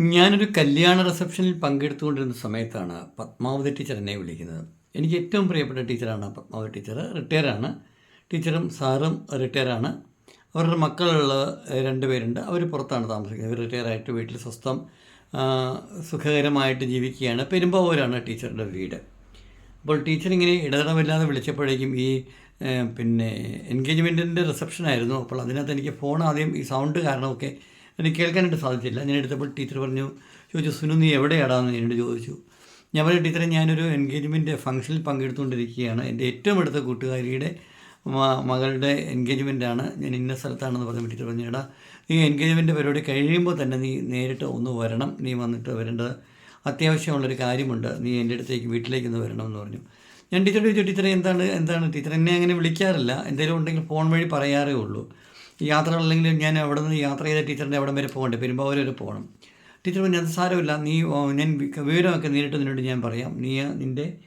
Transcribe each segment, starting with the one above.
ഞാനൊരു കല്യാണ റിസപ്ഷനിൽ പങ്കെടുത്തുകൊണ്ടിരുന്ന സമയത്താണ് പത്മാവതി ടീച്ചർ എന്നെ വിളിക്കുന്നത്. എനിക്ക് ഏറ്റവും പ്രിയപ്പെട്ട ടീച്ചറാണ് പത്മാവതി ടീച്ചർ റിട്ടയറാണ് ടീച്ചറും സാറും റിട്ടയറാണ് അവരുടെ മക്കളുള്ള രണ്ട് പേരുണ്ട്. അവർ പുറത്താണ് താമസിക്കുന്നത്. ഇവർ റിട്ടയറായിട്ട് വീട്ടിൽ സ്വസ്ഥം സുഖകരമായിട്ട് ജീവിക്കുകയാണ്. പെരുമ്പാവൂരാണ് ടീച്ചറുടെ വീട്. അപ്പോൾ ടീച്ചർ ഇങ്ങനെ ഇടതടമില്ലാതെ വിളിച്ചപ്പോഴേക്കും ഈ പിന്നെ എൻഗേജ്മെന്റിന്റെ റിസപ്ഷനായിരുന്നു അപ്പോൾ അതിനകത്ത് എനിക്ക് ഫോൺ ആദ്യം ഈ സൗണ്ട് കാരണമൊക്കെ എനിക്ക് കേൾക്കാനായിട്ട് സാധിച്ചില്ല. ഞാൻ എടുത്തപ്പോൾ ടീച്ചർ പറഞ്ഞു ചോദിച്ചു സുനു നീ എവിടെയാടാന്ന് എന്നോട് ചോദിച്ചു. ഞാൻ പറഞ്ഞു ടീച്ചറെ ഞാനൊരു എൻഗേജ്മെന്റ് ഫംഗ്ഷനിൽ പങ്കെടുത്തുകൊണ്ടിരിക്കുകയാണ്. എന്റെ ഏറ്റവും അടുത്ത കൂട്ടുകാരിയുടെ മകളുടെ എൻഗേജ്മെന്റാണ് ഞാൻ ഇന്ന സ്ഥലത്താണെന്ന് പറഞ്ഞപ്പോൾ ടീച്ചർ പറഞ്ഞു എടാ നീ എൻഗേജ്മെന്റ് പരിപാടി കഴിയുമ്പോൾ തന്നെ നീ നേരിട്ട് ഒന്ന് വരണം. നീ വന്നിട്ട് വരേണ്ടത് അത്യാവശ്യമുള്ളൊരു കാര്യമുണ്ട്. നീ എന്റെ അടുത്തേക്ക് വീട്ടിലേക്ക് ഒന്ന് വരണം എന്ന് പറഞ്ഞു. ഞാൻ ടീച്ചറോട് ചോദിച്ചു ടീച്ചറെ എന്താണ് എന്താണ്? ടീച്ചർ എന്നെ അങ്ങനെ വിളിക്കാറില്ല. എന്തെങ്കിലും ഉണ്ടെങ്കിൽ ഫോൺ വഴി പറയാറേ ഉള്ളൂ. യാത്രകളല്ലെങ്കിൽ ഞാൻ അവിടെ നിന്ന് യാത്ര ചെയ്ത ടീച്ചറിന്റെ അവിടം വരെ പോകണ്ടേ? പെരുമ്പാവൂർ വരെ പോകണം. ടീച്ചർ പറഞ്ഞു അത് സാരമില്ല. നീ ഞാൻ വിവരമൊക്കെ നേരിട്ട് നിന്നോട് ഞാൻ പറയാം. നീ നിന്റെ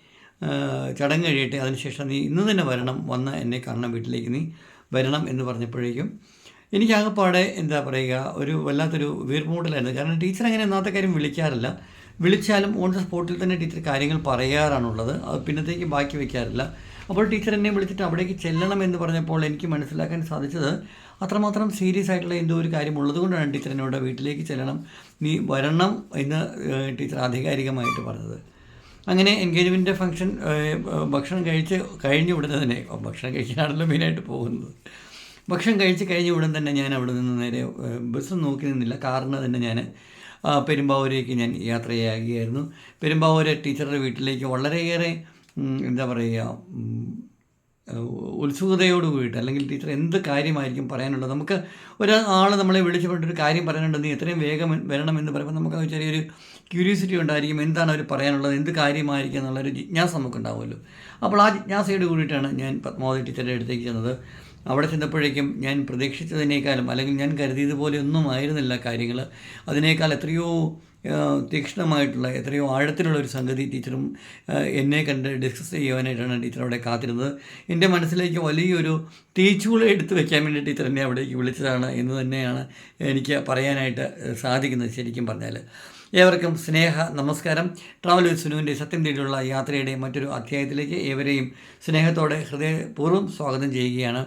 ചടങ്ങ് കഴിയട്ടെ. അതിനുശേഷം നീ ഇന്ന് തന്നെ വരണം. വന്ന് എന്നെ കാണണം. വീട്ടിലേക്ക് നീ വരണം എന്ന് പറഞ്ഞപ്പോഴേക്കും എനിക്ക് ആകെപ്പാടെ എന്താ പറയുക ഒരു വല്ലാത്തൊരു വീർപ്പുമുട്ടലായിരുന്നു. കാരണം ടീച്ചർ അങ്ങനെ ഒന്നാമത്തെ കാര്യം വിളിക്കാറില്ല. വിളിച്ചാലും ഓൺ ദ സ്പോട്ടിൽ തന്നെ ടീച്ചർ കാര്യങ്ങൾ പറയാറാണുള്ളത്. അത് പിന്നത്തേക്ക് ബാക്കി വയ്ക്കാറില്ല. അപ്പോൾ ടീച്ചർ എന്നെ വിളിച്ചിട്ട് അവിടേക്ക് ചെല്ലണം എന്ന് പറഞ്ഞപ്പോൾ എനിക്ക് മനസ്സിലാക്കാൻ സാധിച്ചത് അത്രമാത്രം സീരിയസ് ആയിട്ടുള്ള എന്തോ ഒരു കാര്യം ഉള്ളതുകൊണ്ടാണ് ടീച്ചർ എന്നോട് വീട്ടിലേക്ക് ചെല്ലണം. നീ വരണം എന്ന് ടീച്ചർ ആധികാരികമായിട്ട് പറഞ്ഞത്. അങ്ങനെ എൻഗേജ്മെന്റ് ഫംഗ്ഷൻ ഭക്ഷണം കഴിച്ച് കഴിഞ്ഞു ഉടനെ തന്നെ ഭക്ഷണം കഴിക്കാനാണല്ലോ മെയിനായിട്ട് പോകുന്നത്. ഭക്ഷണം കഴിച്ച് കഴിഞ്ഞ ഉടൻ തന്നെ ഞാൻ അവിടെ നിന്ന് നേരെ ബസ് നോക്കി നിന്നില്ല. കാറിന് തന്നെ ഞാൻ പെരുമ്പാവൂരേക്ക് ഞാൻ യാത്രയാകുകയായിരുന്നു. പെരുമ്പാവൂര് ടീച്ചറുടെ വീട്ടിലേക്ക് വളരെയേറെ എന്താ പറയുക ഉത്സുകതയോട് കൂടിയിട്ട് അല്ലെങ്കിൽ ടീച്ചർ എന്ത് കാര്യമായിരിക്കും പറയാനുള്ളത്? നമുക്ക് ഒരാൾ നമ്മളെ വിളിച്ചു പറഞ്ഞിട്ടൊരു കാര്യം പറയാനുണ്ടെന്ന് എത്രയും വേഗം വരണം എന്ന് പറയുമ്പോൾ നമുക്ക് ചെറിയൊരു ക്യൂരിയോസിറ്റി ഉണ്ടായിരിക്കും. എന്താണ് അവർ പറയാനുള്ളത്? എന്ത് കാര്യമായിരിക്കും എന്നുള്ളൊരു ജിജ്ഞാസ നമുക്കുണ്ടാവുമല്ലോ അപ്പോൾ ആ ജിജ്ഞാസയോട് കൂടിയിട്ടാണ് ഞാൻ പത്മാവതി ടീച്ചറുടെ അടുത്തേക്ക് ചെന്നത്. അവിടെ ചെന്നപ്പോഴേക്കും ഞാൻ പ്രതീക്ഷിച്ചതിനേക്കാളും അല്ലെങ്കിൽ ഞാൻ കരുതിയതുപോലെ ഒന്നും ആയിരുന്നില്ല കാര്യങ്ങൾ. അതിനേക്കാൾ എത്രയോ തീക്ഷ്ണമായിട്ടുള്ള എത്രയോ ആഴത്തിലുള്ള ഒരു സംഗതി ടീച്ചറും എന്നെ കണ്ട് ഡിസ്കസ് ചെയ്യുവാനായിട്ടാണ് ടീച്ചർ അവിടെ കാത്തിരുന്നത്. എന്റെ മനസ്സിലേക്ക് വലിയൊരു തീച്ചൂള എടുത്തു വയ്ക്കാൻ വേണ്ടി ടീച്ചർ എന്നെ അവിടേക്ക് വിളിച്ചതാണ് എന്ന് തന്നെയാണ് എനിക്ക് പറയാനായിട്ട് സാധിക്കുന്നത് ശരിക്കും പറഞ്ഞാൽ ഏവർക്കും സ്നേഹ നമസ്കാരം. ട്രാവൽ വിത്ത് സുനുവിന്റെ സത്യം തേടിയുള്ള യാത്രയുടെ മറ്റൊരു അധ്യായത്തിലേക്ക് ഏവരെയും സ്നേഹത്തോടെ ഹൃദയപൂർവം സ്വാഗതം ചെയ്യുകയാണ്.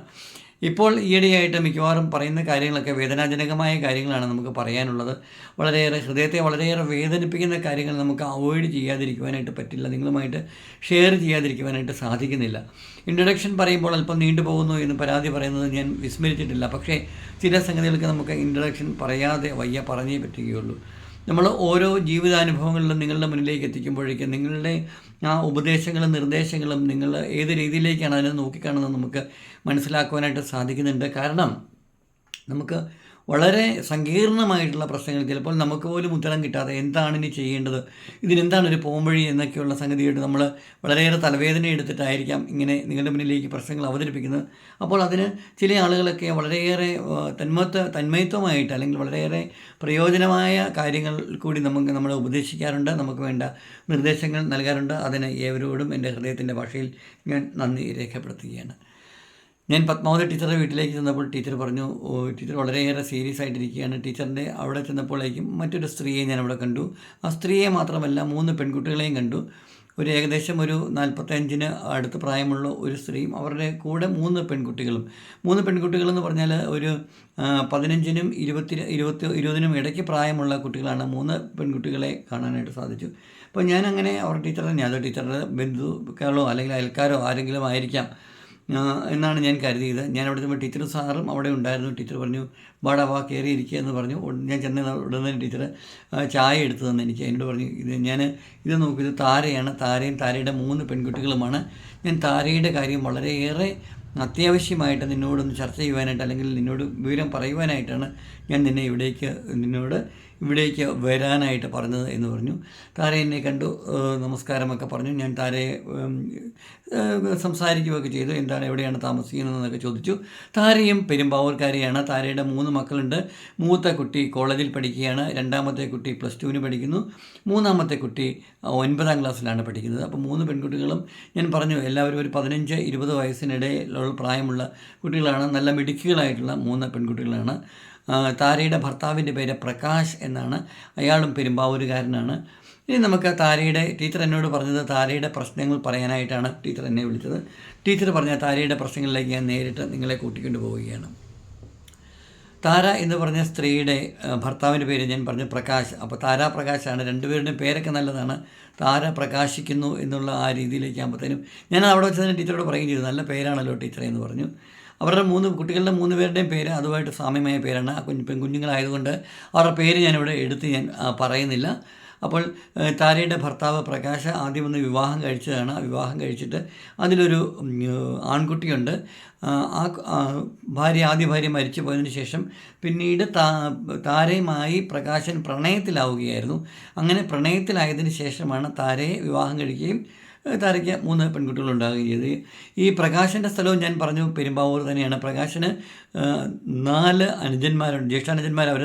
ഇപ്പോൾ ഈയിടെയായിട്ട് മിക്കവാറും പറയുന്ന കാര്യങ്ങളൊക്കെ വേദനാജനകമായ കാര്യങ്ങളാണ് നമുക്ക് പറയാനുള്ളത്. വളരെയേറെ ഹൃദയത്തെ വളരെയേറെ വേദനിപ്പിക്കുന്ന കാര്യങ്ങൾ നമുക്ക് അവോയ്ഡ് ചെയ്യാതിരിക്കുവാനായിട്ട് പറ്റില്ല. നിങ്ങളുമായിട്ട് ഷെയർ ചെയ്യാതിരിക്കുവാനായിട്ട് സാധിക്കുന്നില്ല. ഇൻട്രൊഡക്ഷൻ പറയുമ്പോൾ അല്പം നീണ്ടുപോകുന്നു എന്ന് പരാതി പറയുന്നത് ഞാൻ വിസ്മരിച്ചിട്ടില്ല. പക്ഷേ ചില സംഗതികൾക്ക് നമുക്ക് ഇൻട്രൊഡക്ഷൻ പറയാതെ വയ്യ പറഞ്ഞേ പറ്റുകയുള്ളൂ. നമ്മൾ ഓരോ ജീവിതാനുഭവങ്ങളിലും നിങ്ങളുടെ മുന്നിലേക്ക് എത്തിക്കുമ്പോഴേക്കും നിങ്ങളുടെ ആ ഉപദേശങ്ങളും നിർദ്ദേശങ്ങളും നിങ്ങൾ ഏത് രീതിയിലേക്കാണ് അതിനെ നോക്കിക്കാണുന്നത് നമുക്ക് മനസ്സിലാക്കുവാനായിട്ട് സാധിക്കുന്നുണ്ട്. കാരണം നമുക്ക് വളരെ സങ്കീർണമായിട്ടുള്ള പ്രശ്നങ്ങൾ. ചിലപ്പോൾ നമുക്ക് പോലും ഉത്തരം കിട്ടാതെ എന്താണ് ഇനി ചെയ്യേണ്ടത്? ഇതിനെന്താണ് ഒരു പോംവഴി എന്നൊക്കെയുള്ള സംഗതിയായിട്ട് നമ്മൾ വളരെയേറെ തലവേദന എടുത്തിട്ടായിരിക്കാം ഇങ്ങനെ നിങ്ങളുടെ മുന്നിലേക്ക് പ്രശ്നങ്ങൾ അവതരിപ്പിക്കുന്നത്. അപ്പോൾ അതിന് ചില ആളുകളൊക്കെ വളരെയേറെ തന്മത്വ തന്മയത്വമായിട്ട് അല്ലെങ്കിൽ വളരെയേറെ പ്രയോജനമായ കാര്യങ്ങൾ കൂടി നമുക്ക് നമ്മൾ ഉപദേശിക്കാറുണ്ട്. നമുക്ക് വേണ്ട നിർദ്ദേശങ്ങൾ നൽകാറുണ്ട്. അതിന് ഏവരോടും എന്റെ ഹൃദയത്തിന്റെ ഭാഷയിൽ ഞാൻ നന്ദി രേഖപ്പെടുത്തുകയാണ്. ഞാൻ പത്മാവതി ടീച്ചറുടെ വീട്ടിലേക്ക് ചെന്നപ്പോൾ ടീച്ചർ പറഞ്ഞു "ഓ, ടീച്ചർ വളരെയേറെ സീരിയസ് ആയിട്ടിരിക്കുകയാണ്. ടീച്ചറിന്റെ അവിടെ ചെന്നപ്പോഴേക്കും മറ്റൊരു സ്ത്രീയെ ഞാൻ അവിടെ കണ്ടു. ആ സ്ത്രീയെ മാത്രമല്ല മൂന്ന് പെൺകുട്ടികളെയും കണ്ടു. ഒരു ഏകദേശം ഒരു നാൽപ്പത്തഞ്ചിന് അടുത്ത് പ്രായമുള്ള ഒരു സ്ത്രീയും അവരുടെ കൂടെ മൂന്ന് പെൺകുട്ടികളും. മൂന്ന് പെൺകുട്ടികളെന്ന് പറഞ്ഞാൽ ഒരു പതിനഞ്ചിനും ഇരുപത്തി ഇരുപത്തി ഇരുപതിനും ഇടയ്ക്ക് പ്രായമുള്ള കുട്ടികളാണ് മൂന്ന് പെൺകുട്ടികളെ കാണാനായിട്ട് സാധിച്ചു. അപ്പോൾ ഞാൻ അങ്ങനെ അവർ ടീച്ചറെ ഞാൻ ടീച്ചറുടെ ബന്ധുക്കളോ അല്ലെങ്കിൽ അയൽക്കാരോ ആരെങ്കിലും ആയിരിക്കാം. എന്നാണ് ഞാൻ കരുതിയത്. ഞാൻ അവിടെ ചെന്നപ്പോൾ ടീച്ചറും സാറും അവിടെ ഉണ്ടായിരുന്നു. ടീച്ചർ പറഞ്ഞു വാടാ വാ കയറി ഇരിക്കുക എന്ന് പറഞ്ഞു. ഞാൻ ചെന്ന ഉടനെ ടീച്ചർ ചായ എടുത്തു തന്നെ എനിക്ക്. എന്നോട് പറഞ്ഞു ഇത് ഞാൻ ഇത് നോക്കൂ ഇത് താരയാണ്. താരയും താരയുടെ മൂന്ന് പെൺകുട്ടികളുമാണ്. ഞാൻ താരയുടെ കാര്യം വളരെയേറെ അത്യാവശ്യമായിട്ട് നിന്നോടൊന്ന് ചർച്ച ചെയ്യുവാനായിട്ട് അല്ലെങ്കിൽ നിന്നോട് വിവരം പറയുവാനായിട്ടാണ് ഞാൻ നിന്നെ ഇവിടേക്ക് നിന്നോട് ഇവിടേക്ക് വരാനായിട്ട് പറഞ്ഞത് എന്ന് പറഞ്ഞു. താര എന്നെ കണ്ടു നമസ്കാരമൊക്കെ പറഞ്ഞു. ഞാൻ താരയെ സംസാരിക്കുകയൊക്കെ ചെയ്തു. എന്താണ് എവിടെയാണ് താമസിക്കുന്നതെന്നൊക്കെ ചോദിച്ചു. താരയും പെരുമ്പാവൂർക്കാരിയാണ്. താരയുടെ മൂന്ന് മക്കളുണ്ട്. മൂത്ത കുട്ടി കോളേജിൽ പഠിക്കുകയാണ്. രണ്ടാമത്തെ കുട്ടി പ്ലസ് ടുവിന് പഠിക്കുന്നു. മൂന്നാമത്തെ കുട്ടി ഒൻപതാം ക്ലാസ്സിലാണ് പഠിക്കുന്നത്. അപ്പോൾ മൂന്ന് പെൺകുട്ടികളും ഞാൻ പറഞ്ഞു എല്ലാവരും ഒരു പതിനഞ്ച് ഇരുപത് വയസ്സിനിടയിലുള്ള പ്രായമുള്ള കുട്ടികളാണ്. നല്ല മിടുക്കികളായിട്ടുള്ള മൂന്ന് പെൺകുട്ടികളാണ്. താരയുടെ ഭർത്താവിന്റെ പേര് പ്രകാശ് എന്നാണ്. അയാളും പെരുമ്പാവൂരുകാരനാണ്. ഇനി നമുക്ക് താരയുടെ ടീച്ചർ എന്നോട് പറഞ്ഞത് താരയുടെ പ്രശ്നങ്ങൾ പറയാനായിട്ടാണ് ടീച്ചർ എന്നെ വിളിച്ചത്. ടീച്ചർ പറഞ്ഞ താരയുടെ പ്രശ്നങ്ങളിലേക്ക് ഞാൻ നേരിട്ട് നിങ്ങളെ കൂട്ടിക്കൊണ്ട് പോവുകയാണ്. താര എന്ന് പറഞ്ഞ സ്ത്രീയുടെ ഭർത്താവിന്റെ പേര് ഞാൻ പറഞ്ഞു പ്രകാശ്. അപ്പോൾ താര പ്രകാശാണ് രണ്ടുപേരുടെയും പേരൊക്കെ നല്ലതാണ്. താര പ്രകാശിക്കുന്നു എന്നുള്ള ആ രീതിയിലേക്ക് ആകുമ്പോഴത്തേനും ഞാൻ അവിടെ വെച്ച് തന്നെ ടീച്ചറോട് പറയുകയും ചെയ്തു. നല്ല പേരാണല്ലോ ടീച്ചറെ എന്ന് പറഞ്ഞു. അവരുടെ മൂന്ന് കുട്ടികളുടെ മൂന്ന് പേരുടെയും പേര് അതുമായിട്ട് സാമ്യമായ പേരാണ്. ആ കുഞ്ഞ് പെൺകുഞ്ഞുങ്ങളായതുകൊണ്ട് അവരുടെ പേര് ഞാനിവിടെ എടുത്ത് ഞാൻ പറയുന്നില്ല. അപ്പോൾ താരയുടെ ഭർത്താവ് പ്രകാശ് ആദ്യം ഒന്ന് വിവാഹം കഴിച്ചതാണ്. വിവാഹം കഴിച്ചിട്ട് അതിലൊരു ആൺകുട്ടിയുണ്ട്. ആ ഭാര്യ ആദ്യ ഭാര്യ മരിച്ചു പോയതിന് ശേഷം പിന്നീട് താരയുമായി പ്രകാശൻ പ്രണയത്തിലാവുകയായിരുന്നു. അങ്ങനെ പ്രണയത്തിലായതിനു ശേഷമാണ് താരയെ വിവാഹം കഴിക്കുകയും താരയ്ക്ക് മൂന്ന് പെൺകുട്ടികൾ ഉണ്ടാകുകയും ചെയ്തു ഈ പ്രകാശന്റെ സ്ഥലവും ഞാൻ പറഞ്ഞു പെരുമ്പാവൂർ തന്നെയാണ്. പ്രകാശന് നാല് അനുജന്മാരുണ്ട്. ജ്യേഷ്ഠാനുജന്മാർ അവർ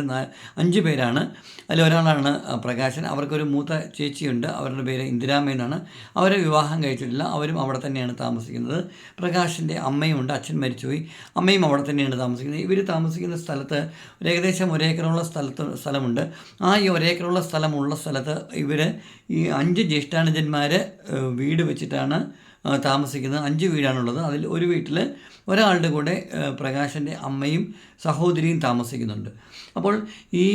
അഞ്ച് പേരാണ്. അതിൽ ഒരാളാണ് പ്രകാശൻ. അവർക്കൊരു മൂത്ത ചേച്ചിയുണ്ട്. അവരുടെ പേര് ഇന്ദിരാമ എന്നാണ്. അവരെ വിവാഹം കഴിച്ചിട്ടില്ല. അവരും അവിടെ തന്നെയാണ് താമസിക്കുന്നത്. പ്രകാശിന്റെ അമ്മയുണ്ട് അച്ഛൻ മരിച്ചുപോയി. അമ്മയും അവിടെ തന്നെയാണ് താമസിക്കുന്നത്. ഇവർ താമസിക്കുന്ന സ്ഥലത്ത് ഒരു ഏകദേശം ഒരേക്കറുള്ള സ്ഥലത്ത് സ്ഥലമുണ്ട്. ആ ഈ ഒരേക്കറുള്ള സ്ഥലമുള്ള സ്ഥലത്ത് ഇവർ ഈ അഞ്ച് ജ്യേഷ്ഠാനുജന്മാർ വീട് വെച്ചിട്ടാണ് താമസിക്കുന്നത്. അഞ്ച് വീടാണുള്ളത്. അതിൽ ഒരു വീട്ടിൽ ഒരാളുടെ കൂടെ പ്രകാശന്റെ അമ്മയും സഹോദരിയും താമസിക്കുന്നുണ്ട്. അപ്പോൾ ഈ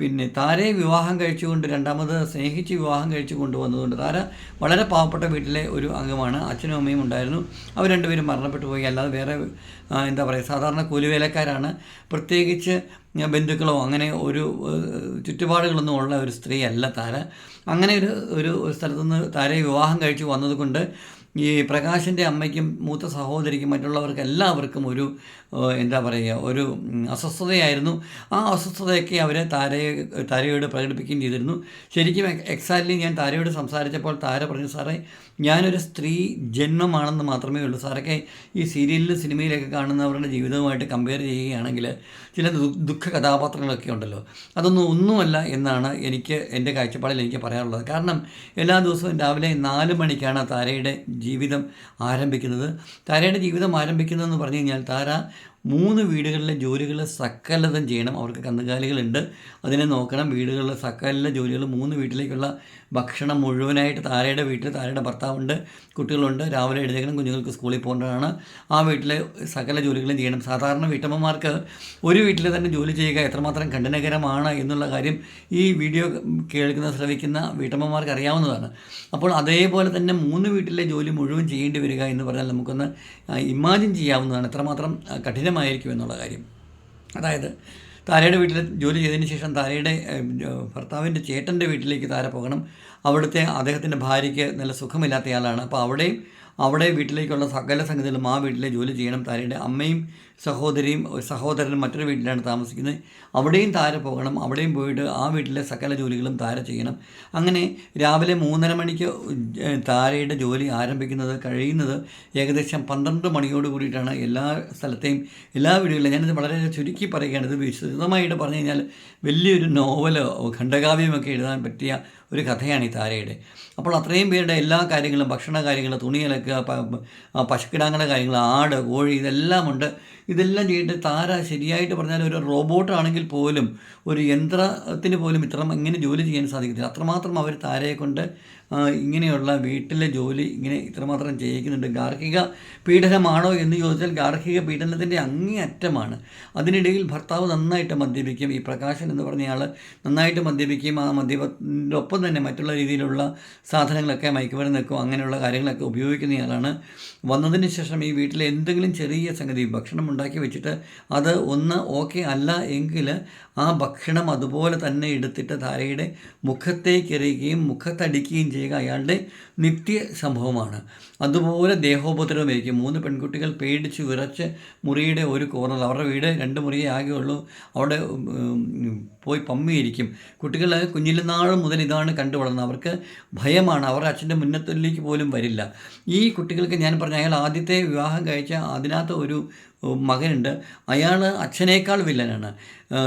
പിന്നെ താരയെ വിവാഹം കഴിച്ചുകൊണ്ട് രണ്ടാമത് സ്നേഹിച്ച് വിവാഹം കഴിച്ചു കൊണ്ടുവന്നതുകൊണ്ട് താര വളരെ പാവപ്പെട്ട വീട്ടിലെ ഒരു അംഗമാണ്. അച്ഛനും അമ്മയും ഉണ്ടായിരുന്നു. അവർ രണ്ടുപേരും മരണപ്പെട്ടു പോയി. അല്ലാതെ വേറെ എന്താ പറയുക സാധാരണ കൂലിവേലക്കാരാണ്. പ്രത്യേകിച്ച് ബന്ധുക്കളോ അങ്ങനെ ഒരു ചുറ്റുപാടുകളൊന്നും ഉള്ള ഒരു സ്ത്രീ അല്ല താര. അങ്ങനെ ഒരു ഒരു സ്ഥലത്തുനിന്ന് താരയെ വിവാഹം കഴിച്ചു വന്നതുകൊണ്ട് ഈ പ്രകാശിന്റെ അമ്മയ്ക്കും മൂത്ത സഹോദരിക്കും മറ്റുള്ളവർക്ക് എല്ലാവർക്കും ഒരു എന്താ പറയുക ഒരു അസ്വസ്ഥതയായിരുന്നു. ആ അസ്വസ്ഥതയൊക്കെ അവരെ താരയെ താരയോട് പ്രകടിപ്പിക്കുകയും ചെയ്തിരുന്നു. ശരിക്കും എക്സാക്ട്ലി ഞാൻ താരയോട് സംസാരിച്ചപ്പോൾ താര പറഞ്ഞു സാറേ ഞാനൊരു സ്ത്രീ ജന്മമാണെന്ന് മാത്രമേ ഉള്ളൂ. സാറൊക്കെ ഈ സീരിയലിലും സിനിമയിലൊക്കെ കാണുന്നവരുടെ ജീവിതവുമായിട്ട് കമ്പയർ ചെയ്യുകയാണെങ്കിൽ ചില ദുഃഖ കഥാപാത്രങ്ങളൊക്കെ ഉണ്ടല്ലോ. അതൊന്നും ഒന്നുമല്ല എന്നാണ് എനിക്ക് എന്റെ കാഴ്ചപ്പാടിൽ എനിക്ക് പറയാനുള്ളത്. കാരണം എല്ലാ ദിവസവും രാവിലെ നാല് മണിക്കാണ് താരയുടെ ജീവിതം ആരംഭിക്കുന്നത്. താരയുടെ ജീവിതം ആരംഭിക്കുന്നതെന്ന് പറഞ്ഞു കഴിഞ്ഞാൽ താര മൂന്ന് വീടുകളിലെ ജോലികൾ സക്കലതം ചെയ്യണം. അവർക്ക് കന്നുകാലികളുണ്ട്. അതിനെ നോക്കണം. വീടുകളിലെ സക്കലിലെ ജോലികൾ മൂന്ന് വീട്ടിലേക്കുള്ള ഭക്ഷണം മുഴുവനായിട്ട് താരയുടെ വീട്ടിൽ താരയുടെ ഭർത്താവുണ്ട് കുട്ടികളുണ്ട്. രാവിലെ എഴുതേക്കണം കുഞ്ഞുങ്ങൾക്ക് സ്കൂളിൽ പോകേണ്ടതാണ്. ആ വീട്ടിലെ സകല ജോലികളും ചെയ്യണം. സാധാരണ വീട്ടമ്മമാർക്ക് ഒരു വീട്ടിൽ തന്നെ ജോലി ചെയ്യുക എത്രമാത്രം ഖണ്ഡനകരമാണ് എന്നുള്ള കാര്യം ഈ വീഡിയോ കേൾക്കുന്ന ശ്രവിക്കുന്ന വീട്ടമ്മമാർക്ക് അറിയാവുന്നതാണ്. അപ്പോൾ അതേപോലെ തന്നെ മൂന്ന് വീട്ടിലെ ജോലി മുഴുവൻ ചെയ്യേണ്ടി വരിക എന്ന് പറഞ്ഞാൽ നമുക്കൊന്ന് ഇമാജിൻ ചെയ്യാവുന്നതാണ്. എത്രമാത്രം കഠിനമായിരിക്കും എന്നുള്ള കാര്യം. അതായത് താരയുടെ വീട്ടിൽ ജോലി ചെയ്തതിന് ശേഷം താരയുടെ ഭർത്താവിന്റെ ചേട്ടന്റെ വീട്ടിലേക്ക് താര പോകണം. അവിടുത്തെ അദ്ദേഹത്തിന്റെ ഭാര്യയ്ക്ക് നല്ല സുഖമില്ലാത്തയാളാണ്. അപ്പോൾ അവിടെയും അവിടെ വീട്ടിലേക്കുള്ള സകല സംഗതികളും ആ വീട്ടിലെ ജോലി ചെയ്യണം. താരയുടെ അമ്മയും സഹോദരിയും സഹോദരനും മറ്റൊരു വീട്ടിലാണ് താമസിക്കുന്നത്. അവിടെയും താര പോകണം. അവിടെയും പോയിട്ട് ആ വീട്ടിലെ സകല ജോലികളും താര ചെയ്യണം. അങ്ങനെ രാവിലെ മൂന്നര മണിക്ക് താരയുടെ ജോലി ആരംഭിക്കുന്നത് കഴിയുന്നത് ഏകദേശം പന്ത്രണ്ട് മണിയോട് കൂടിയിട്ടാണ് എല്ലാ സ്ഥലത്തെയും എല്ലാ വീടുകളിലും. ഞാനിത് വളരെ ചുരുക്കി പറയുകയാണ്. ഇത് വിശദമായിട്ട് പറഞ്ഞു കഴിഞ്ഞാൽ വലിയൊരു നോവലോ ഖണ്ഡകാവ്യമൊക്കെ എഴുതാൻ പറ്റിയ ഒരു കഥയാണ് ഈ താരയുടെ. അപ്പോൾ അത്രയും പേരുടെ എല്ലാ കാര്യങ്ങളും ഭക്ഷണ കാര്യങ്ങൾ തുണി പശുക്കിടാങ്ങളുടെ കാര്യങ്ങൾ ആട് കോഴി ഇതെല്ലാം ഉണ്ട് ഇതെല്ലാം ചെയ്തിട്ട് താര ശരിയായിട്ട് പറഞ്ഞാൽ ഒരു റോബോട്ടാണെങ്കിൽ പോലും ഒരു യന്ത്രത്തിന് പോലും ഇത്ര ഇങ്ങനെ ജോലി ചെയ്യാൻ സാധിക്കത്തില്ല. അത്രമാത്രം അവർ താരയെ കൊണ്ട് ഇങ്ങനെയുള്ള വീട്ടിലെ ജോലി ഇങ്ങനെ ഇത്രമാത്രം ചെയ്യിക്കുന്നുണ്ട്. ഗാർഹിക പീഡനമാണോ എന്ന് ചോദിച്ചാൽ ഗാർഹിക പീഡനത്തിന്റെ അങ്ങേയറ്റമാണ്. അതിനിടയിൽ ഭർത്താവ് നന്നായിട്ട് മദ്യപിക്കും. ഈ പ്രകാശൻ എന്ന് പറഞ്ഞയാൾ നന്നായിട്ട് മദ്യപിക്കും. ആ മദ്യപത്തിന്റെ ഒപ്പം തന്നെ മറ്റുള്ള രീതിയിലുള്ള സാധനങ്ങളൊക്കെ മയക്കുമരുന്നൊക്കെ അങ്ങനെയുള്ള കാര്യങ്ങളൊക്കെ ഉപയോഗിക്കുന്നയാളാണ്. വന്നതിന് ശേഷം ഈ വീട്ടിലെ എന്തെങ്കിലും ചെറിയ സംഗതി ഭക്ഷണം ഉണ്ടാക്കി വെച്ചിട്ട് അത് ഒന്ന് ഓക്കെ അല്ല എങ്കിൽ ആ ഭക്ഷണം അതുപോലെ തന്നെ എടുത്തിട്ട് ധാരയുടെ മുഖത്തേക്ക് എറിയുകയും മുഖത്തടിക്കുകയും ചെയ്യുക അയാളുടെ നിത്യ സംഭവമാണ്. അതുപോലെ ദേഹോപദ്രവമായിരിക്കും മൂന്ന് പെൺകുട്ടികൾ പേടിച്ച് വിറച്ച് മുറിയുടെ ഒരു കോർണർ അവരുടെ വീട് രണ്ട് മുറിയേ ആകെയുള്ളൂ. അവിടെ പോയി പമ്മിയിരിക്കും. കുട്ടികൾ കുഞ്ഞിലുനാൾ മുതൽ ഇതാണ് കണ്ടു വളർന്നത്. അവർക്ക് ഭയമാണ്. അവർ അച്ഛന്റെ മുന്നത്തിലേക്ക് പോലും വരില്ല. ഈ കുട്ടികൾക്ക് ഞാൻ പറഞ്ഞ അയാൾ ആദ്യത്തെ വിവാഹം കഴിച്ച അതിനകത്ത് ഒരു മകനുണ്ട്. അയാൾ അച്ഛനേക്കാൾ വില്ലനാണ്.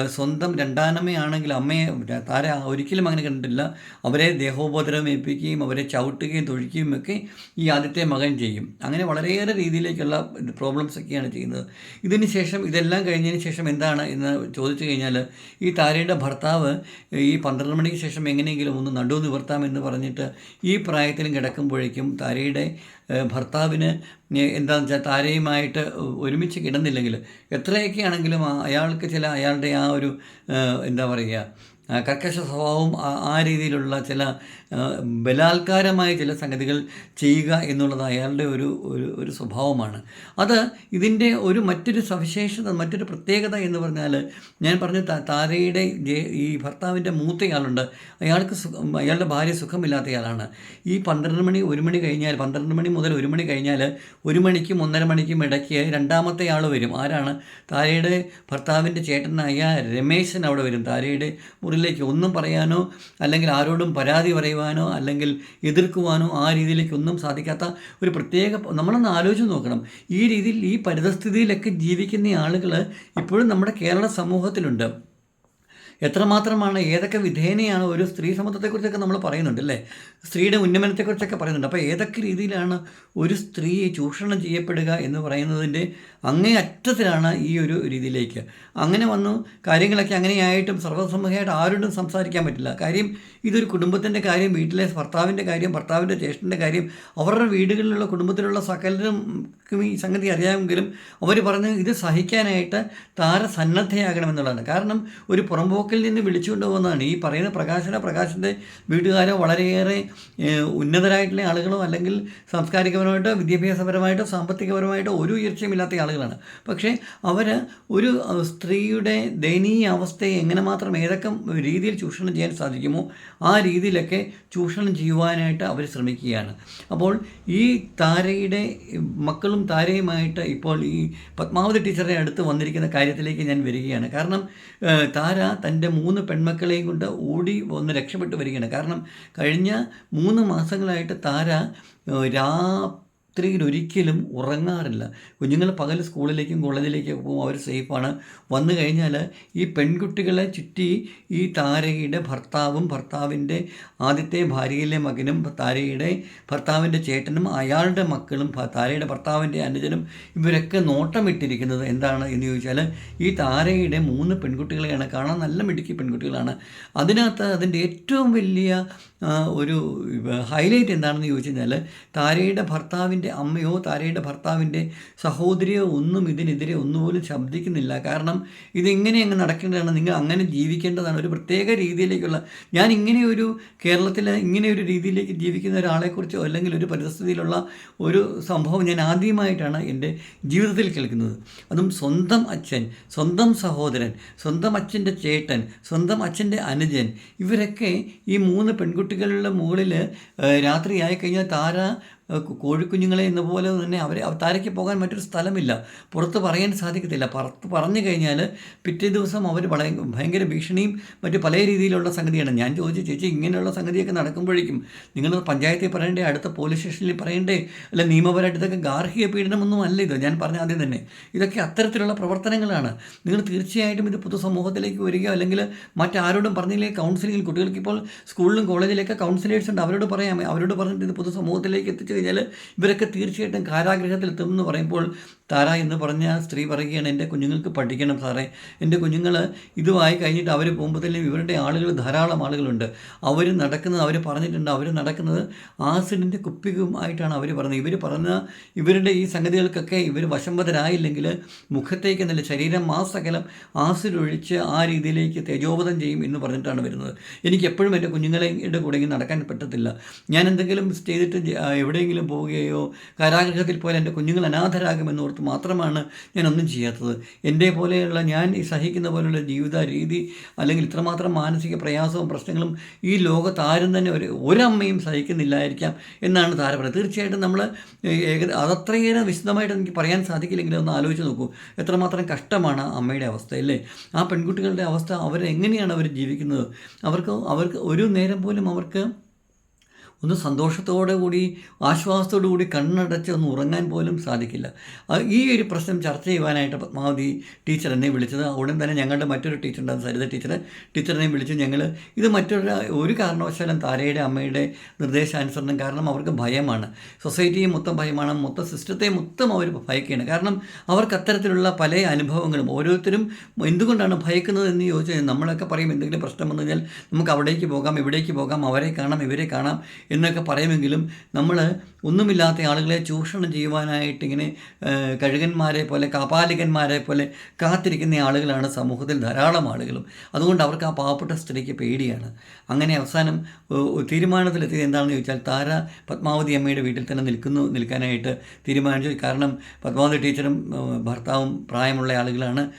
സ്വന്തം രണ്ടാനമ്മയാണെങ്കിൽ അമ്മയെ താര ഒരിക്കലും അങ്ങനെ കണ്ടിട്ടില്ല. അവരെ ദേഹോപദ്രവം ഏൽപ്പിക്കുകയും അവരെ ചവിട്ടുകയും തൊഴിക്കുകയും ഒക്കെ ഈ ആദ്യത്തെ മകൻ ചെയ്യും. അങ്ങനെ വളരെയേറെ രീതിയിലേക്കുള്ള പ്രോബ്ലംസ് ഒക്കെയാണ് ചെയ്യുന്നത്. ഇതിന് ശേഷം ഇതെല്ലാം കഴിഞ്ഞതിന് ശേഷം എന്താണ് എന്ന് ചോദിച്ചു കഴിഞ്ഞാൽ ഈ താരയുടെ ഭർത്താവ് ഈ പന്ത്രണ്ട് മണിക്ക് ശേഷം എങ്ങനെയെങ്കിലും ഒന്ന് നടു നിവർത്താമെന്ന് പറഞ്ഞിട്ട് ഈ പ്രായത്തിലും കിടക്കുമ്പോഴേക്കും താരയുടെ ഭർത്താവിന് എന്താണെന്ന് വെച്ചാൽ താരയുമായിട്ട് ഒരുമിച്ച് കിടന്നില്ലെങ്കിൽ എത്രയൊക്കെ ആണെങ്കിലും അയാൾക്ക് ചില അയാളുടെ ആ ഒരു എന്താ പറയുക കർക്കശ സ്വഭാവം ആ രീതിയിലുള്ള ചില ബലാത്കാരമായ ചില സംഗതികൾ ചെയ്യുക എന്നുള്ളത് അയാളുടെ ഒരു ഒരു ഒരു സ്വഭാവമാണ്. അത് ഇതിന്റെ ഒരു മറ്റൊരു സവിശേഷത മറ്റൊരു പ്രത്യേകത എന്ന് പറഞ്ഞാൽ ഞാൻ പറഞ്ഞ താരയുടെ ഈ ഭർത്താവിന്റെ മൂത്തയാളുണ്ട്. അയാൾക്ക് അയാളുടെ ഭാര്യ സുഖമില്ലാത്തയാളാണ്. ഈ പന്ത്രണ്ട് മണി ഒരു മണി കഴിഞ്ഞാൽ പന്ത്രണ്ട് മണി മുതൽ ഒരു മണി കഴിഞ്ഞാൽ ഒരു മണിക്കും ഒന്നര മണിക്കും ഇടയ്ക്ക് രണ്ടാമത്തെ ആൾ വരും. ആരാണ്? താരയുടെ ഭർത്താവിന്റെ ചേട്ടനായ രമേശൻ അവിടെ വരും. താരയുടെ മുറിയിലേക്ക് ഒന്നും പറയാനോ അല്ലെങ്കിൽ ആരോടും പരാതി പറയുവാനോ പറയുവാനോ അല്ലെങ്കിൽ എതിർക്കുവാനോ ആ രീതിയിലേക്ക് ഒന്നും സാധിക്കാത്ത ഒരു പ്രത്യേക നമ്മളൊന്ന് ആലോചിച്ച് നോക്കണം. ഈ രീതിയിൽ ഈ പരിതസ്ഥിതിയിലൊക്കെ ജീവിക്കുന്ന ആളുകൾ ഇപ്പോഴും നമ്മുടെ കേരള സമൂഹത്തിലുണ്ട്. എത്രമാത്രമാണ് ഏതൊക്കെ വിധേനയാണ് ഒരു സ്ത്രീ സമത്വത്തെക്കുറിച്ചൊക്കെ നമ്മൾ പറയുന്നുണ്ട് അല്ലേ? സ്ത്രീയുടെ ഉന്നമനത്തെക്കുറിച്ചൊക്കെ പറയുന്നുണ്ട്. അപ്പോൾ ഏതൊക്കെ രീതിയിലാണ് ഒരു സ്ത്രീയെ ചൂഷണം ചെയ്യപ്പെടുക എന്ന് പറയുന്നതിന്റെ അങ്ങേ അറ്റത്തിലാണ് ഈ ഒരു രീതിയിലേക്ക്. അങ്ങനെ വന്നു കാര്യങ്ങളൊക്കെ അങ്ങനെയായിട്ടും സർവസമ്മതമായിട്ട് ആരോടും സംസാരിക്കാൻ പറ്റില്ല. കാര്യം ഇതൊരു കുടുംബത്തിന്റെ കാര്യം വീട്ടിലെ ഭർത്താവിന്റെ കാര്യം ഭർത്താവിന്റെ ജ്യേഷ്ഠന്റെ കാര്യം അവരുടെ വീടുകളിലുള്ള കുടുംബത്തിലുള്ള സകലരും ഈ സംഗതി അറിയാമെങ്കിലും അവർ പറഞ്ഞ് ഇത് സഹിക്കാനായിട്ട് താര സന്നദ്ധയാകണമെന്നുള്ളതാണ് കാരണം ഒരു പുറംപോക്കിൽ നിന്ന് വിളിച്ചുകൊണ്ട് പോകുന്നതാണ്. ഈ പറയുന്ന പ്രകാശന പ്രകാശന്റെ വീട്ടുകാരോ വളരെയേറെ ഉന്നതരായിട്ടുള്ള ആളുകളോ അല്ലെങ്കിൽ സാംസ്കാരികപരമായിട്ടോ വിദ്യാഭ്യാസപരമായിട്ടോ സാമ്പത്തികപരമായിട്ടോ ഒരു ഉയർച്ചയുമില്ലാത്ത ആളുകളാണ്. പക്ഷേ അവർ ഒരു സ്ത്രീയുടെ ദയനീയ അവസ്ഥയെ എങ്ങനെ മാത്രം ഏതൊക്കെ രീതിയിൽ ചൂഷണം ചെയ്യാൻ സാധിക്കുമോ ആ രീതിയിലൊക്കെ ചൂഷണം ചെയ്യുവാനായിട്ട് അവർ ശ്രമിക്കുകയാണ്. അപ്പോൾ ഈ താരയുടെ മക്കളും താരയുമായിട്ട് ഇപ്പോൾ ഈ പത്മാവതി ടീച്ചറെ അടുത്ത് വന്നിരിക്കുന്ന കാര്യത്തിലേക്ക് ഞാൻ വരികയാണ്. കാരണം താര തന്റെ മൂന്ന് പെൺമക്കളെയും കൊണ്ട് ഓടി ഒന്ന് രക്ഷപ്പെട്ടു വരികയാണ്. കാരണം കഴിഞ്ഞ മൂന്ന് മാസങ്ങളായിട്ട് താര രാ ഒരിക്കലും ഉറങ്ങാറില്ല. കുഞ്ഞുങ്ങൾ പകൽ സ്കൂളിലേക്കും കോളേജിലേക്കും പോകും അവർ സേഫാണ്. വന്നു കഴിഞ്ഞാൽ ഈ പെൺകുട്ടികളെ ചുറ്റി ഈ താരയുടെ ഭർത്താവും ഭർത്താവിന്റെ ആദ്യത്തെ ഭാര്യയിലെ മകനും താരയുടെ ഭർത്താവിന്റെ ചേട്ടനും അയാളുടെ മക്കളും താരയുടെ ഭർത്താവിന്റെ അനുജനും ഇവരൊക്കെ നോട്ടമിട്ടിരിക്കുന്നത് എന്താണ് എന്ന് ചോദിച്ചാൽ ഈ താരയുടെ മൂന്ന് പെൺകുട്ടികളെയാണ് കാണാൻ നല്ല മിടുക്കി പെൺകുട്ടികളാണ്. അതിനകത്ത് അതിന്റെ ഏറ്റവും വലിയ ഒരു ഹൈലൈറ്റ് എന്താണെന്ന് ചോദിച്ചു കഴിഞ്ഞാൽ താരയുടെ ഭർത്താവിന്റെ അമ്മയോ താരയുടെ ഭർത്താവിന്റെ സഹോദരിയോ ഒന്നും ഇതിനെതിരെ ഒന്നുപോലും ശബ്ദിക്കുന്നില്ല. കാരണം ഇതിങ്ങനെ അങ്ങ് നടക്കേണ്ടതാണ്. നിങ്ങൾ അങ്ങനെ ജീവിക്കേണ്ടതാണ്. ഒരു പ്രത്യേക രീതിയിലേക്കുള്ള ഞാൻ ഇങ്ങനെ ഒരു കേരളത്തിൽ ഇങ്ങനെ ഒരു രീതിയിലേക്ക് ജീവിക്കുന്ന ഒരാളെക്കുറിച്ചോ അല്ലെങ്കിൽ ഒരു പരിസ്ഥിതിയിലുള്ള ഒരു സംഭവം ഞാൻ ആദ്യമായിട്ടാണ് എന്റെ ജീവിതത്തിൽ കേൾക്കുന്നത്. അതും സ്വന്തം അച്ഛൻ സ്വന്തം സഹോദരൻ സ്വന്തം അച്ഛന്റെ ചേട്ടൻ സ്വന്തം അച്ഛന്റെ അനുജൻ. ഇവരൊക്കെ ഈ മൂന്ന് പെൺകുട്ടികളുടെ കുട്ടികളുടെ മുകളിൽ രാത്രിയായി കഴിഞ്ഞാൽ താര കോഴിക്കുഞ്ഞുങ്ങളെ എന്ന പോലെ തന്നെ അവരെ താരയ്ക്ക് പോകാൻ മറ്റൊരു സ്ഥലമില്ല. പുറത്ത് പറയാൻ സാധിക്കത്തില്ല. പുറത്ത് പറഞ്ഞു കഴിഞ്ഞാൽ പിറ്റേ ദിവസം അവർ വളരെ ഭയങ്കര ഭീഷണിയും മറ്റു പല രീതിയിലുള്ള സംഗതിയാണ്. ഞാൻ ചോദിച്ചു ചേച്ചി ഇങ്ങനെയുള്ള സംഗതിയൊക്കെ നടക്കുമ്പോഴേക്കും നിങ്ങൾ പഞ്ചായത്തിൽ പറയണ്ടേ? അടുത്ത പോലീസ് സ്റ്റേഷനിൽ പറയണ്ടേ? അല്ല നിയമപരമായിട്ടൊക്കെ ഗാർഹിക പീഡനമൊന്നും അല്ല ഇത്. ഞാൻ പറഞ്ഞ ആദ്യം തന്നെ. ഇതൊക്കെ അത്തരത്തിലുള്ള പ്രവർത്തനങ്ങളാണ്. നിങ്ങൾ തീർച്ചയായിട്ടും ഇത് പൊതുസമൂഹത്തിലേക്ക് വരിക അല്ലെങ്കിൽ മറ്റാരോടും പറഞ്ഞില്ലേ? കൗൺസിലിംഗിൽ കുട്ടികൾക്ക് ഇപ്പോൾ സ്കൂളിലും കോളേജിലൊക്കെ കൗൺസിലേഴ്സ് ഉണ്ട്. അവരോട് പറയാം. അവരോട് പറഞ്ഞിട്ട് ഇത് പൊതുസമൂഹത്തിലേക്ക് എത്തിച്ച് കഴിഞ്ഞാൽ ഇവരൊക്കെ തീർച്ചയായിട്ടും കാരാഗ്രഹത്തിൽ എന്ന് പറയുമ്പോൾ താര എന്ന് പറഞ്ഞ സ്ത്രീ പറയുകയാണ് എന്റെ കുഞ്ഞുങ്ങൾക്ക് പഠിക്കണം സാറേ. എന്റെ കുഞ്ഞുങ്ങൾ ഇതുമായി കഴിഞ്ഞിട്ട് അവർ പോകുമ്പോഴത്തേക്കും ഇവരുടെ ആളുകൾ ധാരാളം ആളുകളുണ്ട്. അവർ നടക്കുന്നത് അവർ പറഞ്ഞിട്ടുണ്ട്. അവർ നടക്കുന്നത് ആസിഡിന്റെ കുപ്പികുമായിട്ടാണ് അവർ പറഞ്ഞത് ഇവർ പറഞ്ഞ ഇവരുടെ ഈ സംഗതികൾക്കൊക്കെ ഇവർ വശംവതരായില്ലെങ്കിൽ മുഖത്തേക്ക് നല്ല ശരീരം മാസകലം ആസിഡ് ഒഴിച്ച് ആ രീതിയിലേക്ക് തേജോവധം ചെയ്യും എന്ന് പറഞ്ഞിട്ടാണ് വരുന്നത്. എനിക്ക് എപ്പോഴും എന്റെ കുഞ്ഞുങ്ങളെ കൂടെ നടക്കാൻ പറ്റത്തില്ല. ഞാൻ എന്തെങ്കിലും ചെയ്തിട്ട് എവിടെയെങ്കിലും പോവുകയോ കാരാഗ്രഹത്തിൽ പോയാൽ എന്റെ കുഞ്ഞുങ്ങൾ അനാഥരാകുമെന്ന് ഓർത്ത് മാത്രമാണ് ഞാൻ ഒന്നും ചെയ്യാത്തത്. എന്റെ പോലെയുള്ള ഞാൻ ഈ സഹിക്കുന്ന പോലെയുള്ള ജീവിത രീതി അല്ലെങ്കിൽ ഇത്രമാത്രം മാനസിക പ്രയാസവും പ്രശ്നങ്ങളും ഈ ലോകത്ത് ആരും തന്നെ ഒരു ഒരമ്മയും സഹിക്കുന്നില്ലായിരിക്കാം എന്നാണ് താര തീർച്ചയായിട്ടും നമ്മൾ അതത്രയേറെ വിശദമായിട്ട് എനിക്ക് പറയാൻ സാധിക്കില്ലെങ്കിലും ഒന്ന് ആലോചിച്ച് നോക്കൂ. എത്രമാത്രം കഷ്ടമാണ് അമ്മയുടെ അവസ്ഥ അല്ലേ? ആ പെൺകുട്ടികളുടെ അവസ്ഥ അവരെങ്ങനെയാണ് അവർ ജീവിക്കുന്നത്? അവർക്ക് അവർക്ക് ഒരു നേരം പോലും അവർക്ക് ഒന്ന് സന്തോഷത്തോടെ കൂടി ആശ്വാസത്തോടു കൂടി കണ്ണടച്ച് ഒന്ന് ഉറങ്ങാൻ പോലും സാധിക്കില്ല. ഈ ഒരു പ്രശ്നം ചർച്ച ചെയ്യുവാനായിട്ട് പത്മാവതി ടീച്ചർ എന്നെ വിളിച്ചത്. ഉടൻ തന്നെ ഞങ്ങളുടെ മറ്റൊരു ടീച്ചർ ഉണ്ടായിരുന്നു സരിത ടീച്ചർ ടീച്ചറിനെ വിളിച്ച് ഞങ്ങൾ ഇത് മറ്റൊരു ഒരു കാരണവശാലും താരയുടെ അമ്മയുടെ നിർദ്ദേശാനുസരണം കാരണം അവർക്ക് ഭയമാണ്. സൊസൈറ്റിയെ മൊത്തം ഭയമാണ്. മൊത്തം സിസ്റ്റത്തെ മൊത്തം അവർ ഭയക്കുകയാണ്. കാരണം അവർക്ക് അത്തരത്തിലുള്ള പല അനുഭവങ്ങളും ഓരോരുത്തരും എന്തുകൊണ്ടാണ് ഭയക്കുന്നത് എന്ന് ചോദിച്ചാൽ നമ്മളൊക്കെ പറയും എന്തെങ്കിലും പ്രശ്നം വന്നു കഴിഞ്ഞാൽ നമുക്ക് അവിടേക്ക് പോകാം ഇവിടേക്ക് പോകാം അവരെ കാണാം ഇവരെ കാണാം എന്നൊക്കെ പറയുമെങ്കിലും നമ്മൾ ഒന്നുമില്ലാത്ത ആളുകളെ ചൂഷണം ചെയ്യുവാനായിട്ട് ഇങ്ങനെ കഴുകന്മാരെ പോലെ കാപാലികന്മാരെ പോലെ കാത്തിരിക്കുന്ന ആളുകളാണ് സമൂഹത്തിൽ ധാരാളം ആളുകളും. അതുകൊണ്ട് അവർക്ക് ആ പാവപ്പെട്ട സ്ത്രീക്ക് പേടിയാണ്. അങ്ങനെ അവസാനം തീരുമാനത്തിലെത്തിയത് എന്താണെന്ന് ചോദിച്ചാൽ താര പത്മാവതി അമ്മയുടെ വീട്ടിൽ തന്നെ നിൽക്കുന്നു നിൽക്കാനായിട്ട് തീരുമാനിച്ചു. കാരണം പത്മാവതി ടീച്ചറും ഭർത്താവും പ്രായമുള്ള ആളുകളാണ്.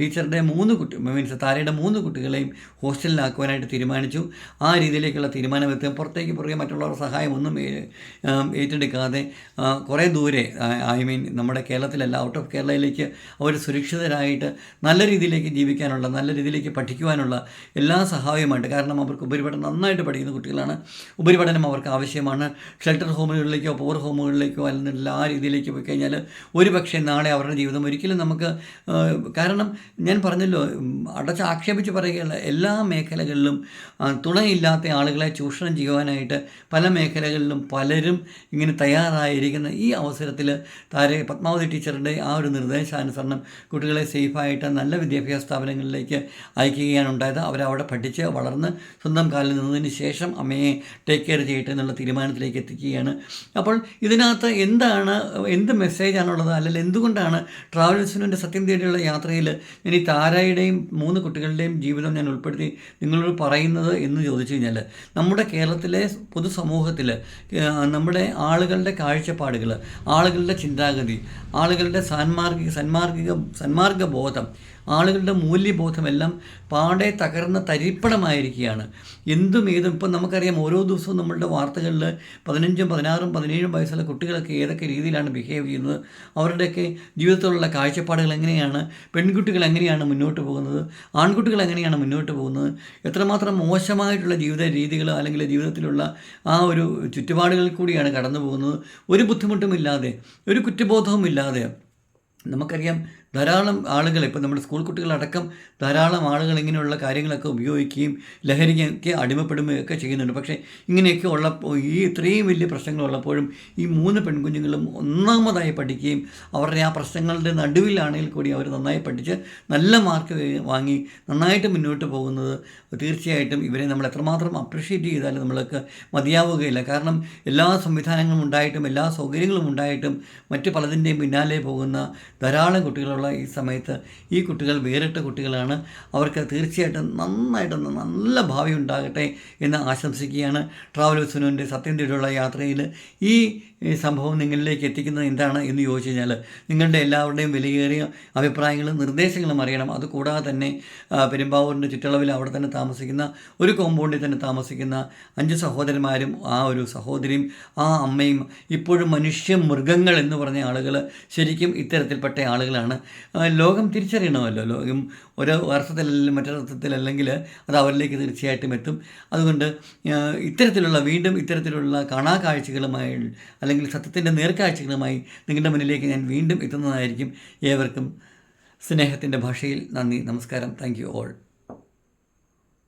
ടീച്ചറുടെ മൂന്ന് കുട്ടി മീൻസ് താരയുടെ മൂന്ന് കുട്ടികളെയും ഹോസ്റ്റലിലാക്കുവാനായിട്ട് തീരുമാനിച്ചു. ആ രീതിയിലേക്കുള്ള തീരുമാനമെത്തുക പുറത്തേക്ക് പുറകെ മറ്റുള്ളവരുടെ സഹായം ഒന്നും ഏ- ആം, ഏറ്റെടുക്കാതെ കുറേ ദൂരെ ഐ മീൻ നമ്മുടെ കേരളത്തിലല്ല ഔട്ട് ഓഫ് കേരളയിലേക്ക് അവർ സുരക്ഷിതരായിട്ട് നല്ല രീതിയിലേക്ക് ജീവിക്കാനുള്ള നല്ല രീതിയിലേക്ക് പഠിക്കുവാനുള്ള എല്ലാ സഹായവുമായിട്ട് കാരണം അവർക്ക് ഉപരിപഠനം നന്നായിട്ട് പഠിക്കുന്ന കുട്ടികളാണ്. ഉപരിപഠനം അവർക്ക് ആവശ്യമാണ്. ഷെൽട്ടർ ഹോമുകളിലേക്കോ പവർ ഹോമുകളിലേക്കോ അല്ലെങ്കിൽ ആ രീതിയിലേക്ക് പോയി കഴിഞ്ഞാൽ ഒരു പക്ഷേ നാളെ അവരുടെ ജീവിതം ഒരിക്കലും നമുക്ക് കാരണം ഞാൻ പറഞ്ഞല്ലോ അടച്ച് ആക്ഷേപിച്ച് പറയുകയല്ല എല്ലാ മേഖലകളിലും തുണയില്ലാത്ത ആളുകളെ ചൂഷണം ചെയ്യുവാനായിട്ട് പല മേഖലകളിലും പലരും ഇങ്ങനെ തയ്യാറായിരിക്കുന്ന ഈ അവസരത്തിൽ താരെ പത്മാവതി ടീച്ചറുടെ ആ ഒരു നിർദ്ദേശാനുസരണം കുട്ടികളെ സേഫായിട്ട് നല്ല വിദ്യാഭ്യാസ സ്ഥാപനങ്ങളിലേക്ക് അയക്കുകയാണ് ഉണ്ടായത്. അവരവിടെ പഠിച്ച് വളർന്ന് സ്വന്തം കാലിൽ നിന്നതിന് ശേഷം അമ്മയെ ടേക്ക് കെയർ ചെയ്യട്ടെ എന്നുള്ള തീരുമാനത്തിലേക്ക് എത്തിക്കുകയാണ്. അപ്പോൾ ഇതിനകത്ത് എന്താണ് എന്ത് മെസ്സേജാണുള്ളത് അല്ലെങ്കിൽ എന്തുകൊണ്ടാണ് ട്രാവൽസിനുവിന്റെ സത്യം തേടിയുള്ള യാത്രയിൽ ഞാൻ ഈ താരയുടെയും മൂന്ന് കുട്ടികളുടെയും ജീവിതം ഞാൻ ഉൾപ്പെടുത്തി നിങ്ങളോട് പറയുന്നത് എന്ന് ചോദിച്ചു കഴിഞ്ഞാൽ നമ്മുടെ കേരളത്തിലെ പൊതുസമൂഹത്തിൽ നമ്മുടെ ആളുകളുടെ കാഴ്ചപ്പാടുകൾ ആളുകളുടെ ചിന്താഗതി ആളുകളുടെ സാൻമാർഗിക സന്മാർഗിക സന്മാർഗ ബോധം ആളുകളുടെ മൂല്യബോധമെല്ലാം പാടെ തകർന്ന തരിപ്പണമായിരിക്കുകയാണ്. എന്തും ഏതും ഇപ്പം നമുക്കറിയാം ഓരോ ദിവസവും നമ്മളുടെ വാർത്തകളിൽ പതിനഞ്ചും പതിനാറും പതിനേഴും വയസ്സുള്ള കുട്ടികളൊക്കെ ഏതൊക്കെ രീതിയിലാണ് ബിഹേവ് ചെയ്യുന്നത് അവരുടെയൊക്കെ ജീവിതത്തിലുള്ള കാഴ്ചപ്പാടുകൾ എങ്ങനെയാണ് പെൺകുട്ടികൾ എങ്ങനെയാണ് മുന്നോട്ട് പോകുന്നത് ആൺകുട്ടികൾ എങ്ങനെയാണ് മുന്നോട്ട് പോകുന്നത് എത്രമാത്രം മോശമായിട്ടുള്ള ജീവിത രീതികൾ അല്ലെങ്കിൽ ജീവിതത്തിലുള്ള ആ ഒരു ചുറ്റുപാടുകളിൽ കൂടിയാണ് കടന്നു പോകുന്നത് ഒരു ബുദ്ധിമുട്ടുമില്ലാതെ ഒരു കുറ്റബോധവും ഇല്ലാതെ നമുക്കറിയാം ധാരാളം ആളുകൾ ഇപ്പം നമ്മുടെ സ്കൂൾ കുട്ടികളടക്കം ധാരാളം ആളുകൾ ഇങ്ങനെയുള്ള കാര്യങ്ങളൊക്കെ ഉപയോഗിക്കുകയും ലഹരിക്ക് അടിമപ്പെടുകയൊക്കെ ചെയ്യുന്നുണ്ട്. പക്ഷേ ഇങ്ങനെയൊക്കെ ഉള്ളപ്പോൾ ഈ ഇത്രയും വലിയ പ്രശ്നങ്ങളുള്ളപ്പോഴും ഈ മൂന്ന് പെൺകുഞ്ഞുങ്ങളും ഒന്നാമതായി പഠിക്കുകയും അവരുടെ ആ പ്രശ്നങ്ങളുടെ നടുവിലാണെങ്കിൽ കൂടി അവർ നന്നായി പഠിച്ച് നല്ല മാർക്ക് വാങ്ങി നന്നായിട്ട് മുന്നോട്ട് പോകുന്നത് തീർച്ചയായിട്ടും ഇവരെ നമ്മൾ എത്രമാത്രം അപ്രിഷ്യേറ്റ് ചെയ്താലും നമ്മൾക്ക് മതിയാവുകയില്ല. കാരണം എല്ലാ സംവിധാനങ്ങളും ഉണ്ടായിട്ടും എല്ലാ സൗകര്യങ്ങളും ഉണ്ടായിട്ടും മറ്റ് പലതിന്റെയും പിന്നാലെ പോകുന്ന ധാരാളം കുട്ടികളുള്ള ഈ സമയത്ത് ഈ കുട്ടികൾ വേറിട്ട കുട്ടികളാണ്. അവർക്ക് തീർച്ചയായിട്ടും നന്നായിട്ടൊന്ന് നല്ല ഭാവി ഉണ്ടാകട്ടെ എന്ന് ആശംസിക്കുകയാണ്. ട്രാവൽ സുനുവിന്റെ സത്യം തേടിയുള്ള യാത്രയിൽ ഈ ഈ സംഭവം നിങ്ങളിലേക്ക് എത്തിക്കുന്നത് എന്താണ് എന്ന് ചോദിച്ചു കഴിഞ്ഞാൽ നിങ്ങളുടെ എല്ലാവരുടെയും വിലയേറിയ അഭിപ്രായങ്ങളും നിർദ്ദേശങ്ങളും അറിയണം. അതുകൂടാതെ തന്നെ പെരുമ്പാവൂരിന്റെ ചുറ്റളവിൽ അവിടെ തന്നെ താമസിക്കുന്ന ഒരു കോമ്പൗണ്ടിൽ തന്നെ താമസിക്കുന്ന അഞ്ച് സഹോദരന്മാരും ആ ഒരു സഹോദരിയും ആ അമ്മയും ഇപ്പോഴും മനുഷ്യ മൃഗങ്ങൾ എന്ന് പറഞ്ഞ ആളുകൾ ശരിക്കും ഇത്തരത്തിൽപ്പെട്ട ആളുകളാണ്. ലോകം തിരിച്ചറിയണമല്ലോ. ലോകം ഒരു അർത്ഥത്തിലല്ലെങ്കിൽ മറ്റൊരർത്ഥത്തിലല്ലെങ്കിൽ അത് അവരിലേക്ക് തീർച്ചയായിട്ടും എത്തും. അതുകൊണ്ട് ഇത്തരത്തിലുള്ള വീണ്ടും ഇത്തരത്തിലുള്ള കാണാ കാഴ്ചകളുമായി അല്ലെങ്കിൽ സത്യത്തിന്റെ നേർക്കാഴ്ചകളുമായി നിങ്ങളുടെ മുന്നിലേക്ക് ഞാൻ വീണ്ടും എത്തുന്നതായിരിക്കും ഏവർക്കും സ്നേഹത്തിന്റെ ഭാഷയിൽ നന്ദി നമസ്കാരം. Thank you all.